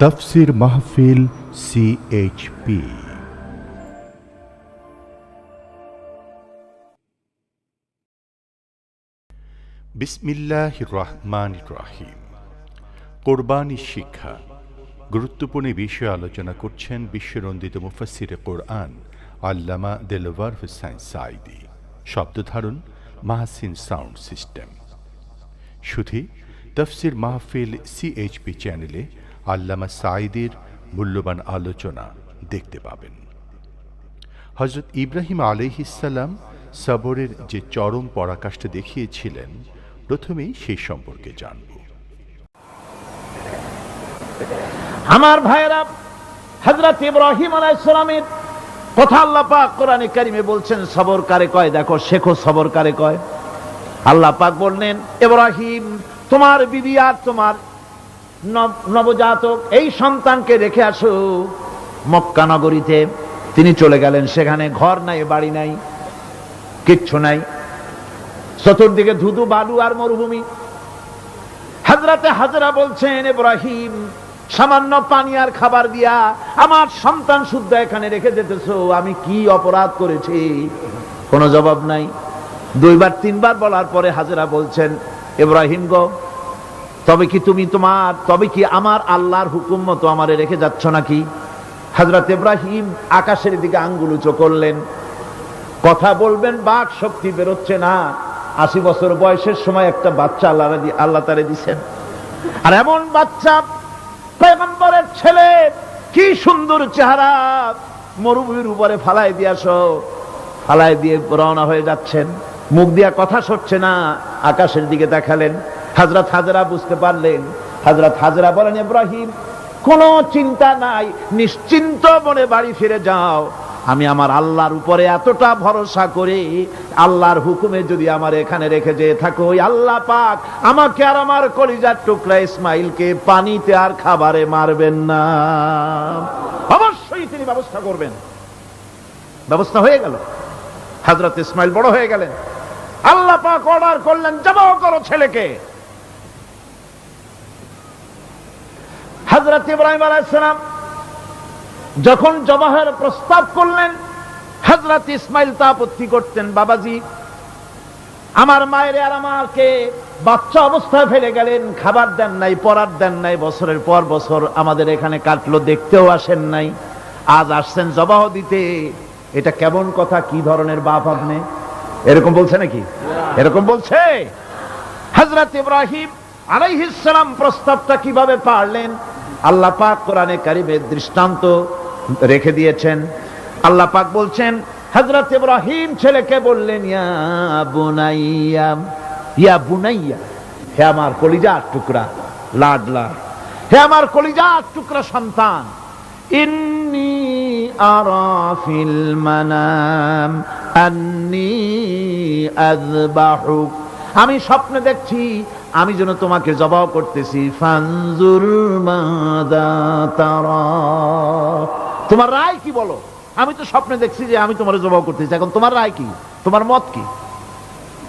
তফসির মাহফিল সিএইচপি বিসমিল্লাহ রহমান রহিম। কোরবানি শিক্ষা। গুরুত্বপূর্ণ বিষয়ে আলোচনা করছেন বিশ্বনন্দিত মুফাসিরে কোরআন আল্লামা দেলওয়ার হুসাইন সাইদি শব্দধারণ মাহসিন সাউন্ড সিস্টেম। সুধী, তফসির মাহফিল সিএইচপি চ্যানেলে আল্লামা সাইদির মূল্যবান আলোচনা দেখতে পাবেন। হজরত ইব্রাহিম আলহিসাল্লাম সবরের যে চরম পরাকাষ্ঠা দেখিয়েছিলেন, প্রথমেই সেই সম্পর্কে জানব। আমার ভাইয়েরা হজরত ইব্রাহিম আলাইসালামের কথা আল্লাহ পাক কোরআনে কারিমে বলছেন, সবর কারে কয়? দেখো, শেখো সবর কারে কয়। আল্লাহ পাক বললেন, ইব্রাহিম, তোমার বিবি আর তোমার নবজাতক, এই সন্তানকে রেখে আসো। মক্কা নগরীতে তিনি চলে গেলেন। সেখানে ঘর নাই, বাড়ি নাই, কিচ্ছু নাই। চতুর্দিকে ধুধু, বালু আর মরুভূমি। হাজরাতে হাজরা বলছেন, ইব্রাহিম, সামান্য পানি আর খাবার দিয়া আমার সন্তান শুদ্ধ এখানে রেখে যেতেছো। আমি কি অপরাধ করেছি? কোনো জবাব নাই। দুইবার, তিনবার বলার পরে হাজরা বলছেন, ইব্রাহিম গো তবে কি তুমি তোমার, তবে কি আমার আল্লাহর হুকুম মতো আমারে রেখে যাচ্ছ নাকি? হাজরত ইব্রাহিম আকাশের দিকে আঙ্গুল উঁচু করলেন। কথা বলবেন, বাক শক্তি বেরোচ্ছে না। আশি বছর বয়সের সময় একটা বাচ্চা আল্লাহ আল্লাহ তারে দিছেন। আর এমন বাচ্চা পেগম্বরের ছেলে, কি সুন্দর চেহারা। মরুভূমির উপরে ফালাই দিয়াছ ফালাই দিয়ে রওনা হয়ে যাচ্ছেন। মুখ দিয়া কথা সরছে না, আকাশের দিকে দেখালেন। হাজরত হাজরা বুঝতে পারলেন হাজরত হাজরা বলেন, ইব্রাহিম, কোনো চিন্তা নাই, নিশ্চিন্ত মনে বাড়ি ফিরে যাও। আমি আমার আল্লাহর উপরে এতটা ভরসা করে আল্লাহর হুকুমে যদি আমার এখানে রেখে যেয়ে থাকো, ওই আল্লাহ পাক আমাকে আর আমার কলিজার টুকরা ইসমাইলকে পানিতে আর খাবারে মারবেন না। অবশ্যই তিনি ব্যবস্থা করবেন। ব্যবস্থা হয়ে গেল। হজরত ইসমাইল বড় হয়ে গেলেন। আল্লাহ পাক অর্ডার করলেন জবাহ করো ছেলেকে। হজরত ইব্রাহিম আলাইসালাম যখন জবাহের প্রস্তাব করলেন হজরত ইসমাইল তা আপত্তি করতেন, বাবাজি, আমার মায়ের আর আমাকে বাচ্চা অবস্থায় ফেলে গেলেন, খাবার দেন নাই, পরার দেন নাই, বছরের পর বছর আমাদের এখানে কাটলো, দেখতেও আসেন নাই, আজ আসছেন জবাহ দিতে। এটা কেমন কথা, কি ধরনের বাপ আপনি? এরকম বলছে নাকি? এরকম বলছে? হজরত ইব্রাহিম আলাইহিসসালাম প্রস্তাবটা কীভাবে পারলেন? আল্লাহ পাক কোরআনে কারিমের দৃষ্টান্ত রেখে দিয়েছেন। আল্লাহ পাক বলছেন হজরত ইব্রাহিম ছেলেকে বললেন, ইয়া বুনাইয়া ইয়া বুনাইয়া, হে আমার কলিজার টুকরা, লাডলা, হে আমার কলিজার টুকরা সন্তান, ইন্নি আরা ফিল মানাম, আন্নি আযবাহুক আমি স্বপ্নে দেখছি, আমি যেন তোমাকে জবাব করতেছি, ফানজুর তোমার রায় কি বলো? আমি তো স্বপ্নে দেখছি যে আমি তোমার জবাব করতেছি, এখন তোমার রায় কি? তোমার মত কি?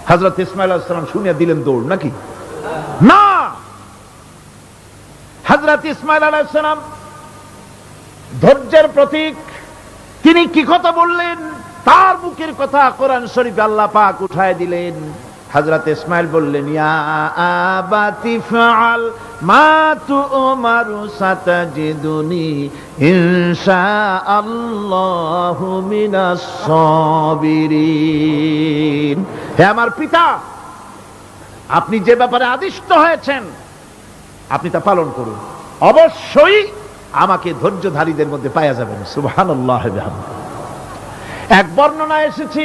হজরত ইসমাইল আসসালাম শুনিয়া দিলেন দৌড়, নাকি? না! হজরত ইসমাইল আলাইসালাম ধৈর্যের প্রতীক, তিনি কি কথা বললেন? তার মুখের কথা কোরআন শরীফ আল্লাহ পাক উঠায় দিলেন। হযরত ইসমাইল বললেন ফাআল, মা ইনশাআল্লাহু মিনাস সাবিরিন। হে আমার পিতা, আপনি যে ব্যাপারে আদিষ্ট হয়েছেন, আপনি তা পালন করুন। অবশ্যই আমাকে ধৈর্যধারীদের মধ্যে পাওয়া যাবেন বিহামদিহি এক বর্ণনা এসেছি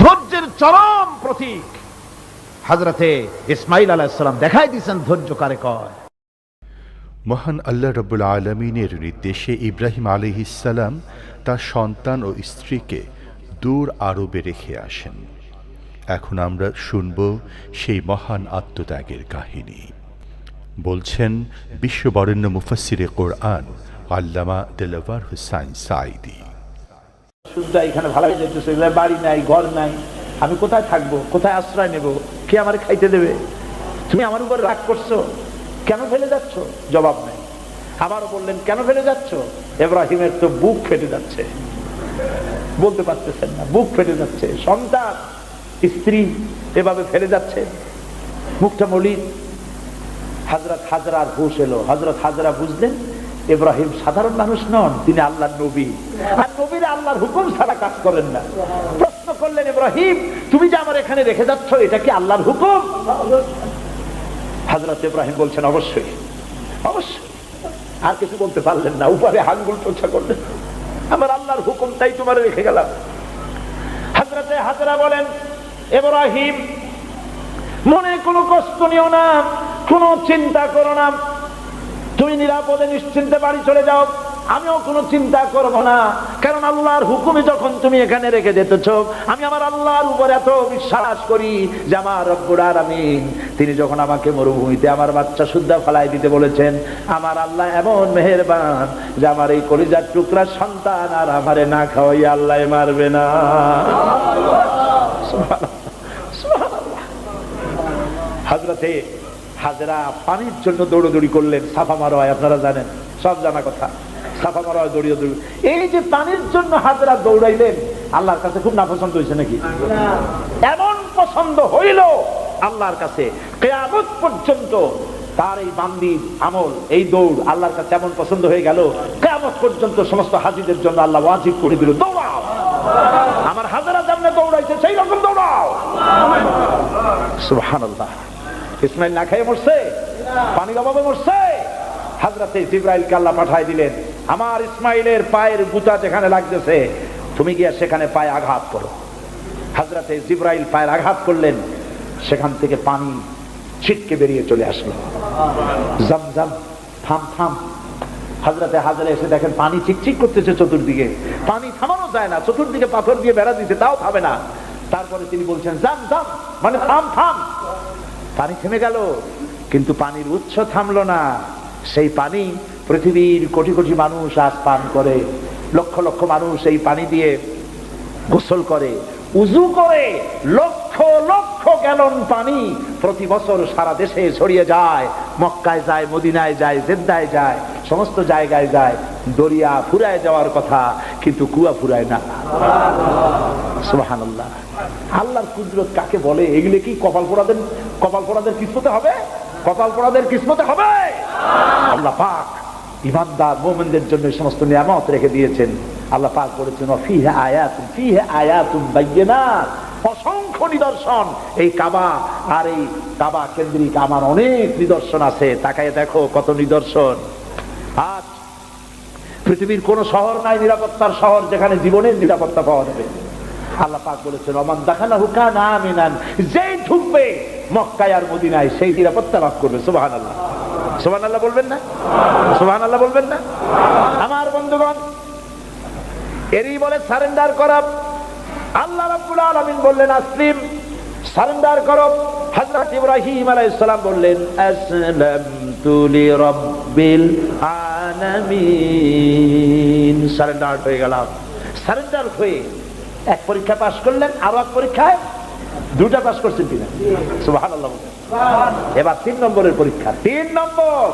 ধৈর্যের চরম প্রতীক। হাজরতে ইসমাইল আলাহিসাল্লাম দেখাই দিয়েছেন ধৈর্য কারে কয়। মহান আল্লাহ রব্বুল আলমিনের নির্দেশে ইব্রাহিম আলহিসাল্লাম তার সন্তান ও স্ত্রীকে দূর আরবে রেখে আসেন। এখন আমরা শুনব সেই মহান আত্মত্যাগের কাহিনী। বলছেন বিশ্ববরেণ্য মুফাসিরে কোরআন আল্লামা দেলাওয়ার হুসাইন সাইদি শুদ্ধ এখানে ভালো হয়ে এগুলো বাড়ি নাই, ঘর নাই, আমি কোথায় থাকব, কোথায় আশ্রয় নেব, কে আমার খাইতে দেবে? তুমি আমার উপর রাগ করছ, কেন ফেলে যাচ্ছ? জবাব নেই। আবারও বললেন, কেন ফেলে যাচ্ছ? এব্রাহিমের তো বুক ফেটে যাচ্ছে। বলতে পারতেছেন না, বুক ফেটে যাচ্ছে। সন্তান, স্ত্রী এভাবে ফেলে যাচ্ছে। মুখটা মলিন। হাজরত হাজরার হুশ এলো। হজরত হাজরা বুঝলেন ইব্রাহিম সাধারণ মানুষ নন, তিনি আল্লাহর নবী। আর নবীরা আল্লাহর হুকুম ছাড়া কাজ করেন না। প্রশ্ন করলেন ইব্রাহিম, তুমি যে আমার এখানে রেখে যাচ্ছ, এটা কি আল্লাহর হুকুম? হাজরত ইব্রাহিম বলছেন, অবশ্যই অবশ্যই। আর কিছু বলতে পারলেন না, উপরে হাঙ্গুল চর্চা করলেন। আমার আল্লাহর হুকুম তাই তোমার রেখে গেলাম। হাজরতে হাজরা বলেন, ইব্রাহিম, মনে কোনো কষ্ট নিও না, কোনো চিন্তা করো না। তুমি নিরাপদে নিশ্চিন্তে বাড়ি চলে যাও। আমিও কোনো চিন্তা করব না। কারণ আল্লাহর হুকুমে যখন তুমি এখানে রেখে যেতেছ, আমি আমার আল্লাহর উপর এত বিশ্বাস করি যে আমার রব্বুর আমিন তিনি যখন আমাকে মরুভূমিতে আমার বাচ্চা সুদ্ধা ফলাই দিতে বলেছেন, আমার আল্লাহ এমন মেহেরবান যে আমার এই কলিজার টুকরা সন্তান আর আমারে না খাওয়াই আল্লাহ মারবে না। হাজরাতে হাজরা পানির জন্য দৌড়দৌড়ি করলেন, সাফা মারোয় আপনারা জানেন, সব জানা কথা। সাফা মারোয় দৌড়িয়ে দৌড়ি এই যে পানির জন্য হাজরা দৌড়াইলেন, আল্লাহর কাছে খুব নাপছন্দ হয়েছে নাকি? এমন পছন্দ হইল আল্লাহর কাছে, কেয়ামত পর্যন্ত তার এই বান্দির আমল, এই দৌড় আল্লাহর কাছে এমন পছন্দ হয়ে গেল, কেয়ামত পর্যন্ত সমস্ত হাজিদের জন্য আল্লাহ ওয়াজিব করে দিল, দৌড়াও। আমার হাজারা যেমন দৌড়াইছে, সেই রকম দৌড়াও। সুবহানাল্লাহ। ইসমাইল না খেয়ে মরছে? পানির অভাবে মরছে? হাজরাতে জিব্রাইলকে আল্লাহ পাঠাই দিলেন, আমার ইসমাইলের পায়ের গুতা যেখানে লাগতেছে, তুমি গিয়ে সেখানে পায়ে আঘাত করো। হাজরাতে জিব্রাইল পায়ের আঘাত করলেন, সেখান থেকে পানি ছিটকে বেরিয়ে চলে আসলো। জম জম থাম থাম। হাজরাতে হাজারে এসে দেখেন পানি চিকচিক করতেছে চতুর্দিকে। পানি থামানো যায় না, চতুর্দিকে পাথর দিয়ে বেড়া দিতে তাও থামে না। তারপরে তিনি বলছেন জাম জাম মানে থাম থাম। পানি থেমে গেল, কিন্তু পানির উৎস থামল না। সেই পানি পৃথিবীর কোটি কোটি মানুষ আজ পান করে। লক্ষ লক্ষ মানুষ এই পানি দিয়ে গোসল করে, উজু করে, লক্ষ লক্ষ লক্ষ গ্যালন পানি প্রতি বছর সারা দেশে ছড়িয়ে যায়। মক্কায় যায়, মদিনায় যায়, জেদ্দায় যায়, সমস্ত জায়গায় যায়। দরিয়া ফুরায় যাওয়ার কথা, কিন্তু কুয়া ফুরায় না। আল্লাহর কুদরত কাকে বলে? এগুলো কি কপাল পোড়াদের কপাল পোড়াদের কিসমতে হবে? কপাল পোড়াদের কিসমতে হবে? আল্লাহ পাক ইমানদার মোমেনদের জন্য সমস্ত নিয়ামত রেখে দিয়েছেন। আল্লাহ পাক বলেছেন ফিহে আয়াতুন ফিহে আয়াতুন বাইয়িনাত। অসংখ্য নিদর্শন। এই কাবা আর এই কাবা কেন্দ্রিক আমার অনেক নিদর্শন আছে। তাকায় দেখো কত নিদর্শন। আজ পৃথিবীর কোন শহর নাই, নিরাপত্তার শহর যেখানে জীবনের নিরাপত্তা পাওয়া যাবে। আল্লাহ পাক বলেছেন অমান দেখানা হুকা না আমিনান যেই ঢুকবে মক্কায় আর মদিনায়, সেই নিরাপত্তা লাভ করবে। সুবাহান আল্লাহ সুবাহান আল্লাহ বলবেন না? সুবাহান আল্লাহ বলবেন না? আমার বন্ধুগণ, এরই বলে সারেন্ডার করা আল্লাহ রাব্বুল আলামিন বললেন আসলিম সারেন্ডার করো। হযরত ইব্রাহিম আলাইহিস সালাম বললেন আসলামতু লিরাব্বিল আলামিন। সারেন্ডার হয়ে গেলাম। সারেন্ডার হয়ে এক পরীক্ষা পাশ করলেন আরও এক পরীক্ষায় দুটা পাশ করছেন কিনা? সুবহানাল্লাহ এবার তিন নম্বরের পরীক্ষা। তিন নম্বর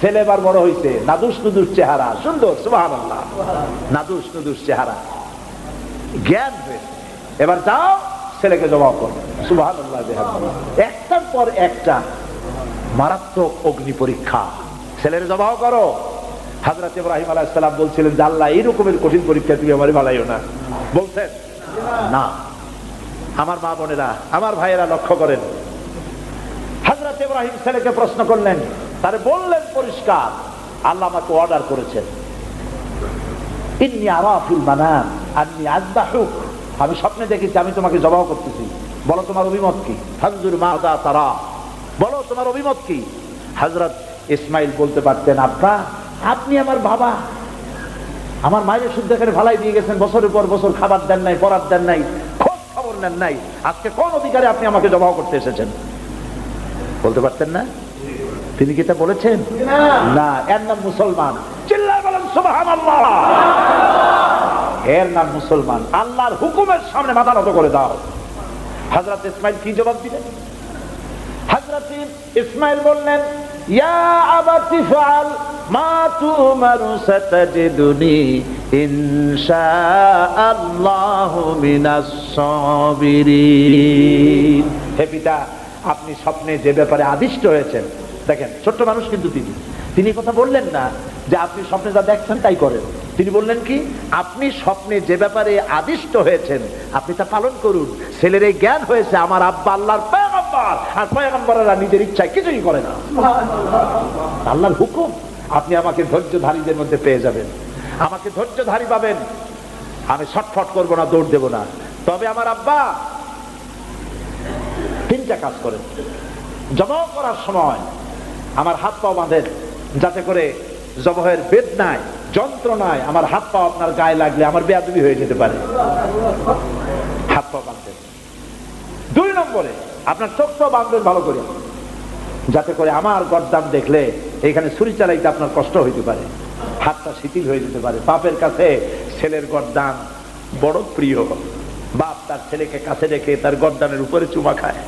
ছেলে এবার বড় হয়েছে নাদুস নুদুস চেহারা। সুন্দর সুবহানাল্লাহ। নাদুস নুদুস চেহারা। জ্ঞান হয়েছে। এবার যাও, ছেলেকে জবাব করো। একটার পর একটা মারাত্মক অগ্নি পরীক্ষা। ছেলের জবাব করো। হাজরত ইব্রাহিম আলাইসালাম বলছিলেন যে, আল্লাহ এই কঠিন পরীক্ষা তুমি আমার ভালাইও না। বলছেন, না। আমার মা বোনেরা, আমার ভাইয়েরা লক্ষ্য করেন। হাজরত ইব্রাহিম ছেলেকে প্রশ্ন করলেন, তারে বললেন পরিষ্কার, আল্লাহ আমাকে অর্ডার করেছেন। ইন্নি আরাফিল মানাম আন্নি আজবাহুক আমি স্বপ্নে দেখেছি আমি তোমাকে জবাব করতেছি। বলো তোমার অভিমত কি? হাজুর মাদা তারা। বলো তোমার অভিমত কি? হজরত ইসমাইল বলতে পারতেন আপনা আপনি আমার বাবা। আমার মায়ের শুদ্ধ এখানে ভালাই দিয়ে গেছেন বছরের পর বছর খাবার দেন নাই পড়ার দেন নাই খোঁজ খবর নেন নাই। আজকে কোন অধিকারে আপনি আমাকে জবাব করতে এসেছেন? বলতে পারতেন না? তিনি কি তা বলেছেন? না এর নাম মুসলমান। চিল্লায় বলেন সুবহানাল্লাহ। এর নাম মুসলমান। আল্লাহর হুকুমের সামনে মাথা নত করে দাও। হযরত ইসমাইল কি জবাব দিলেন? হযরত ইসমাইল বললেন, ইয়া আবাতি ফাল মা তুমারু সাতাজিদুনি, ইনশাআল্লাহু মিনাস সাবিরিন। হে পিতা, আপনি স্বপ্নে যে ব্যাপারে আদিষ্ট হয়েছেন, দেখেন, ছোট্ট মানুষ কিন্তু তিনি। তিনি কথা বললেন না যে, আপনি স্বপ্নে যা দেখছেন তাই করেন। তিনি বললেন কি, আপনি স্বপ্নে যে ব্যাপারে আদিষ্ট হয়েছেন, আপনি তা পালন করুন। ছেলের এই জ্ঞান হয়েছে আমার আব্বা আল্লাহর পয়গম্বর। আর পয়গম্বরেরা নিজের ইচ্ছায় কিছুই করে না। আল্লাহর হুকুম, আপনি আমাকে ধৈর্যধারীদের মধ্যে পেয়ে যাবেন। আমাকে ধৈর্যধারী পাবেন। আমি ছটফট করব না, দৌড় দেব না। তবে আমার আব্বা তিনটা কাজ করেন। জবাব করার সময় আমার হাত পা বাঁধেন, যাতে করে জবহের বেদনায় যন্ত্রণায় আমার হাত পা আপনার গায়ে লাগলে আমার বেয়াদবি হয়ে যেতে পারে। হাত পা বাঁধবেন দুই নম্বরে, আপনার চোখটাও বাঁধবেন ভালো করে। যাতে করে আমার গরদান দেখলে এখানে ছুরি চালাইতে আপনার কষ্ট হইতে পারে। হাতটা শিথিল হয়ে যেতে পারে। বাপের কাছে ছেলের গরদান বড় প্রিয়। বাপ তার ছেলেকে কাছে রেখে তার গরদানের উপরে চুমা খায়।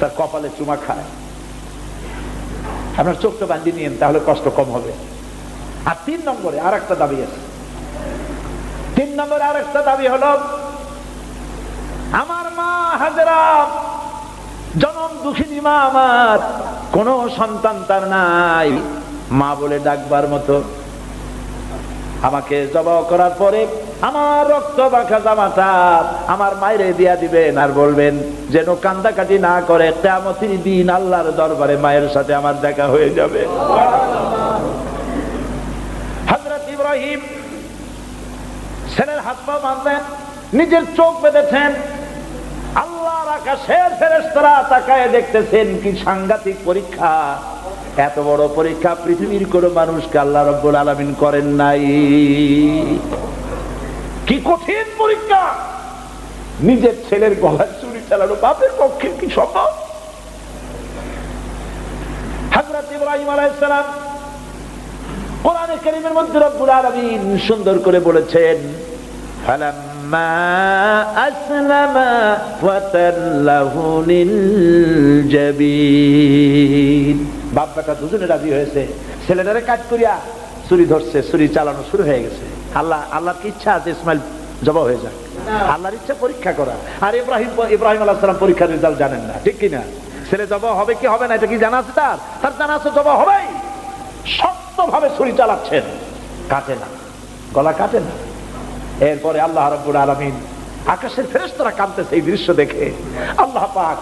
তার কপালে চুমা খায়। আপনার চোখটা বান্ধিয়ে নিয়েন, তাহলে কষ্ট কম হবে। আর তিন নম্বরে আর একটা দাবি আছে। তিন নম্বরে আর একটা দাবি হলো, আমার মা হাজরা, জনম দুঃখিনী মা আমার, কোন সন্তান তার নাই। মা বলে ডাকবার মতো। আমাকে জবাব করার পরে আমার রক্ত বাঁকা জামাটা আমার মায়েরে দিয়া দিবেন আর বলবেন, যেন কান্দাকাটি না করে কেমতির দিন আল্লাহর দরবারে মায়ের সাথে আমার দেখা হয়ে যাবে। হজরত ইব্রাহিম ছেলের হাত পা বাঁধলেন, নিজের চোখ বেঁধেছেন, আল্লাহর আকাশের ফেরেশতারা তাকায় দেখতেছেন কি সাংঘাতিক পরীক্ষা। এত বড় পরীক্ষা পৃথিবীর কোন মানুষকে আল্লাহ রব্বুল আলামিন করেন নাই। কি কঠিন পরীক্ষা? নিজের ছেলের গলায় চুরি চালানো বাপের পক্ষে কি সম্ভব? আলামিন সুন্দর করে বলেছেন দুজনে রাজি হয়েছে। ছেলেটারে কাজ করিয়া ছুরি ধরছে, ছুরি চালানো শুরু হয়ে গেছে। আল্লাহ, আল্লাহর কি ইচ্ছা আছে, ইসমাইল? জবা হয়ে যাক। আল্লাহর ইচ্ছা পরীক্ষা করা। আর ইব্রাহিম ইব্রাহিম আলাহ সালাম পরীক্ষার রেজাল্ট জানেন না। ঠিক কিনা? ছেলে জবা হবে কি হবে না, এটা কি জানা আছে তার? তার জানা আছে জবা হবেই। শক্ত ভাবে ছুরি চালাচ্ছেন। কাটে না। গলা কাটে না। এরপরে আল্লাহ রব্বুল আলমিন আকাশের ফেরেশতারা কাঁদতেছে এই দৃশ্য দেখে। আল্লাহ পাক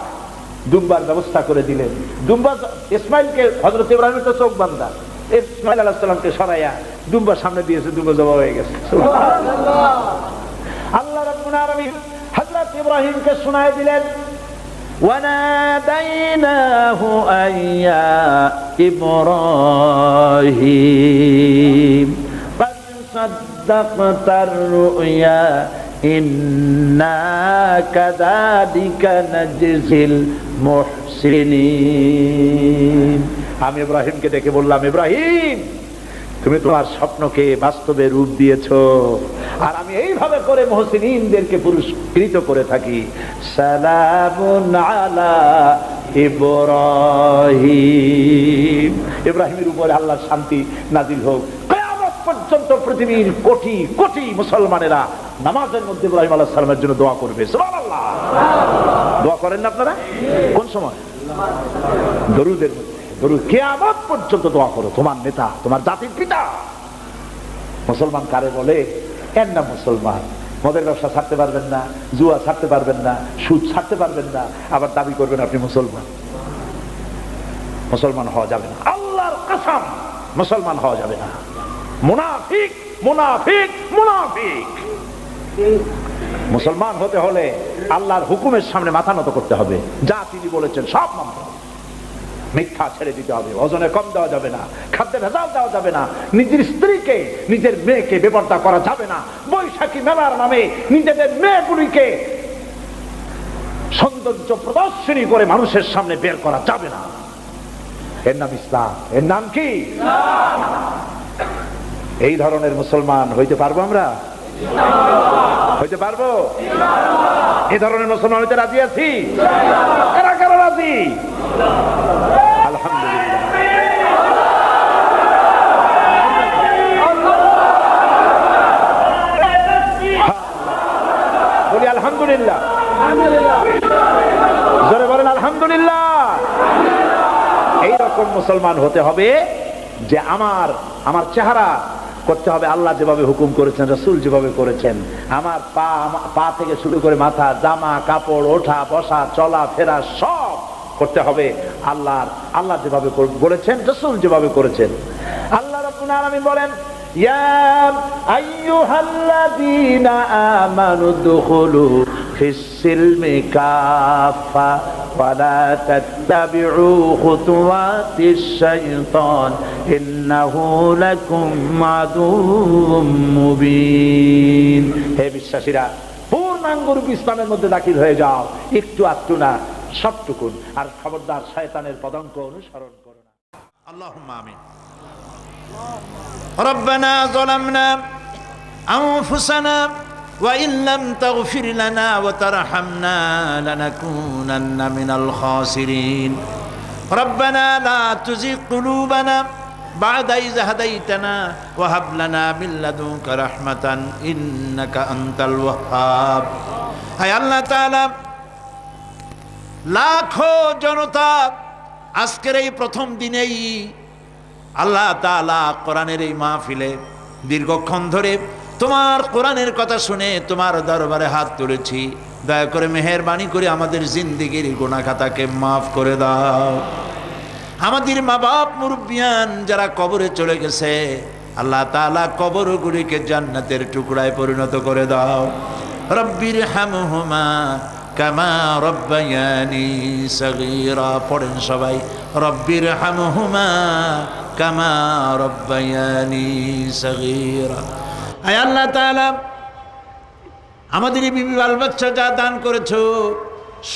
দুম্বার ব্যবস্থা করে দিলেন। দুম্বা ইসমাইলকে হজরত ইব্রাহিমের তো চোখ বান্ধা ইসমাইল আলাহ সাল্লামকে সরাইয়া দুম্বার সামনে দিয়েছে দুম্বা জবা হয়ে গেছে আল্লাহ রব্বুল আলমিন হজরত ইব্রাহিমকে শোনায় দিলেন وناديناه أن يا إبراهيم قد صدقت الرؤيا إنا كذلك نجزي المحسنين আমি ইব্রাহিমকে ডেকে বললাম, ইব্রাহিম, তুমি তোমার স্বপ্নকে বাস্তবে রূপ দিয়েছ। আর আমি এইভাবে করে মহসিনদেরকে পুরস্কৃত করে থাকি। ইব্রাহিমের উপরে আল্লাহর শান্তি নাজিল হোক। পর্যন্ত পৃথিবীর কোটি কোটি মুসলমানেরা নামাজের মধ্যে ইব্রাহিম আল্লাহ সালামের জন্য দোয়া করবে। দোয়া করেন না আপনারা? কোন সময়? দরুদের মধ্যে। কেয়ামত পর্যন্ত দোয়া করো, তোমার নেতা, তোমার জাতির পিতা। মুসলমান কারে বলে? এর নাম মুসলমান? মদের ব্যবসা ছাড়তে পারবেন না, জুয়া ছাড়তে পারবেন না, সুদ ছাড়তে পারবেন না, আবার দাবি করবেন আপনি মুসলমান। মুসলমান হওয়া যাবে না। আল্লাহর মুসলমান হওয়া যাবে না। মুনাফিক মুনাফিক মুনাফিক। মুসলমান হতে হলে আল্লাহর হুকুমের সামনে মাথা নত করতে হবে। যা তিনি বলেছেন সব মানতে হবে। মিথ্যা ছেড়ে দিতে হবে। ওজনে কম দেওয়া যাবে না, খাদ্যে ভেজাল দেওয়া যাবে না, নিজের স্ত্রীকে, নিজের মেয়েকে বেপর্দা করা যাবে না। বৈশাখী মেলার নামে নিজেদের মেয়েগুলিকে সৌন্দর্য প্রদর্শনী করে মানুষের সামনে বের করা যাবে না। এর নাম ইসলাম। এর নাম কি? এই ধরনের মুসলমান হইতে পারব আমরা? হইতে পারব? এই ধরনের মুসলমান হইতে রাজি আছি? কারা কারা রাজি? বলি আলহামদুলিল্লাহ। মুসলমান হতে হবে যে আমার আমার চেহারা করতে হবে আল্লাহ যেভাবে হুকুম করেছেন, রসুল যেভাবে করেছেন। আমার পা পা থেকে শুরু করে মাথা, জামা, কাপড়, ওঠা, বসা, চলা, ফেরা, সব করতে হবে আল্লাহর আল্লাহ যেভাবে কর- বলেছেন রসুল যেভাবে করেছেন আল্লাহ রব্বুল আলামিন বলেন يا أيها الذين آمنوا ادخلوا في السلم كافة ولا تتبعوا خطوات الشيطان إنه لكم عدو مبين হে বিশ্বাসীরা পূর্ণাঙ্গ রূপ ইসলামের মধ্যে দাখিল হয়ে যাও একটু আধটু না সবটুকুন আর খবরদার শয়তানের পদঙ্ক অনুসরণ করো না اللهم آمين ربنا ظلمنا أنفسنا وإن لم تغفر لنا وترحمنا لنكونن من الخاسرين ربنا لا تزغ قلوبنا بعد إذ هديتنا وهب لنا من لدنك رحمة إنك أنت الوهاب أي الله تعالى লাখো জনতা আজকের এই প্রথম দিনেই আল্লাহ তাআলা কোরআনের এই মাহফিলে দীর্ঘক্ষণ ধরে তোমার কোরআনের কথা শুনে তোমার দরবারে হাত তুলেছি। দয়া করে মেহেরবানি করে আমাদের জিন্দিগির গুণাখাতাকে মাফ করে দাও। আমাদের মা বাপ মুরব্বিয়ান যারা কবরে চলে গেছে, আল্লাহ তাআলা কবরগুলিকে জান্নাতের টুকরায় পরিণত করে দাও। রব্বির হামহুমা কামা রব্বায়ানি সগীরা, পড়েন সবাই। রব্বির হামহুমা কামা রব্বায়ানি সগীরা। আয় আল্লাহ তাআলা, আমাদের এই বিবি বাল বাচ্চা যা দান করেছ,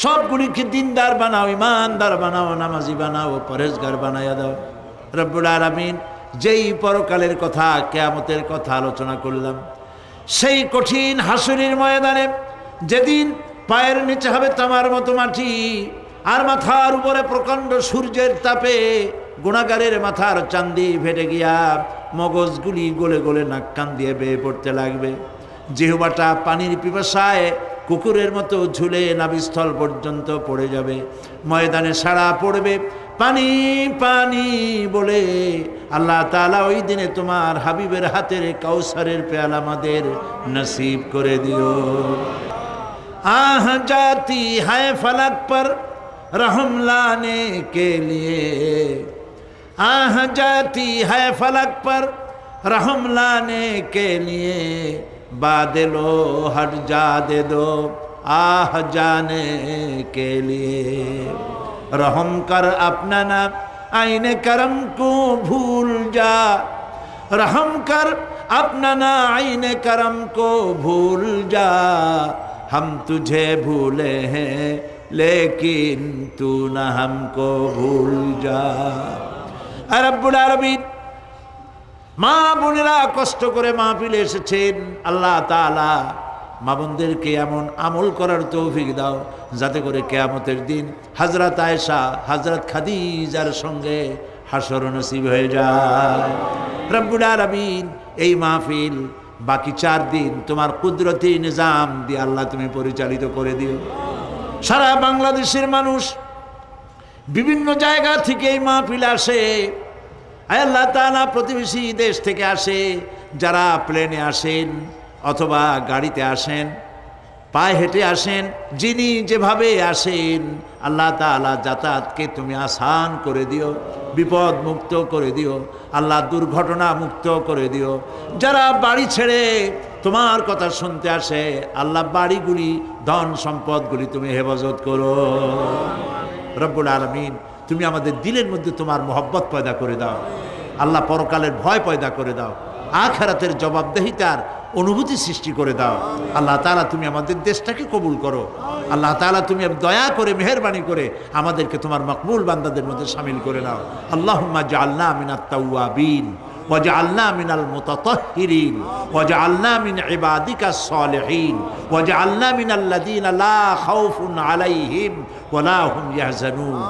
সবগুলিকে দিনদার বানাও ইমানদার বানাও, নামাজি বানাও পরেশগার বানাইয়া দাও। রব্বুল আলামিন যেই পরকালের কথা, কেয়ামতের কথা আলোচনা করলাম, সেই কঠিন হাসুরির ময়দানে যেদিন পায়ের নিচে হবে তামার মতো মাটি, আর মাথার উপরে প্রকাণ্ড সূর্যের তাপে গুণাগারের মাথার চান্দি ফেটে গিয়া মগজগুলি গলে গলে নাক কান দিয়ে বেয়ে পড়তে লাগবে। জিহবাটা পানির পিপাসায় কুকুরের মতো ঝুলে নাবিস্থল পর্যন্ত পড়ে যাবে। ময়দানে সাড়া পড়বে। পানি পানি বলে আল্লাহ তালা ওই দিনে তোমার হাবিবের হাতের কাউসারের পেয়াল আমাদের নসিব করে দিও। आह जाती है फलक पर रहम लाने के लिए। आह जाती है फलक पर रहम लाने के लिए। बादलो हट जा दे दो आह जाने के लिए। रहम कर अपना ना, आईने करम को भूल जा। रहम कर अपना ना, आईने करम को भूल जा। हम तुझे भूले हैं लेकिन तू न हमको भूल जा আর রব্বুল আলামিন মা বোনেরা কষ্ট করে মাহফিলে এসেছেন আল্লাহ তাআলা মা বোনদেরকে এমন আমল করার তৌফিক দাও যাতে করে কেয়ামতের দিন হাজরাত আয়েশা হাজরাত খাদিজার সঙ্গে হাসর নসিব হয়ে যায় রব্বুল আলামিন এই মাহফিল বাকি চার দিন তোমার কুদরতি নিজাম দিয়ে আল্লাহ তুমি পরিচালিত করে দিও। সারা বাংলাদেশের মানুষ বিভিন্ন জায়গা থেকে এই মাহফিল আসে। আল্লাহ তালা প্রতিবেশী দেশ থেকে আসে, যারা প্লেনে আসেন অথবা গাড়িতে আসেন। পায়ে হেঁটে আসেন, যিনি যেভাবে আসেন, আল্লাহ তাআলা যাতায়াতকে তুমি আসান করে দিও বিপদ মুক্ত করে দিও, আল্লাহ দুর্ঘটনা মুক্ত করে দিও। যারা বাড়ি ছেড়ে তোমার কথা শুনতে আসে, আল্লাহ বাড়িগুলি, ধন সম্পদগুলি তুমি হেফাজত করো। রব্বুল আলমিন, তুমি আমাদের দিলের মধ্যে তোমার মোহব্বত পয়দা করে দাও। আল্লাহ পরকালের ভয় পয়দা করে দাও। আখ আখারাতের জবাবদেহিতার অনুভূতি সৃষ্টি করে দাও আল্লাহ তাআলা তুমি আমাদের দেশটাকে কবুল করো আল্লাহ তাআলা তুমি দয়া করে মেহরবানি করে আমাদেরকে তোমার মকবুল বান্দাদের মধ্যে সামিল করে নাও আল্লাহ জাল্লা মিনাত তাওয়াবিন وجعلنا من المتطهرين وجعلنا من عبادك الصالحين وجعلنا من الذين لا خوف عليهم ولا هم يحزنون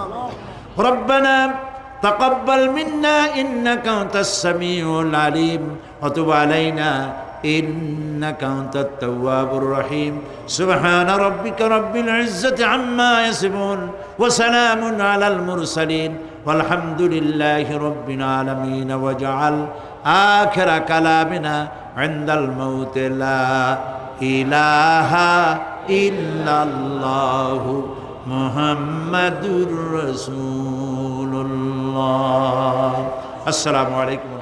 ربنا تقبل منا انك انت السميع العليم وتب علينا انك انت التواب الرحيم سبحان ربك رب العزه عما يصفون وسلام على المرسلين والحمد لله رب العالمين وجعل اخر كلامنا عند الموت لا اله الا الله محمد رسول الله السلام عليكم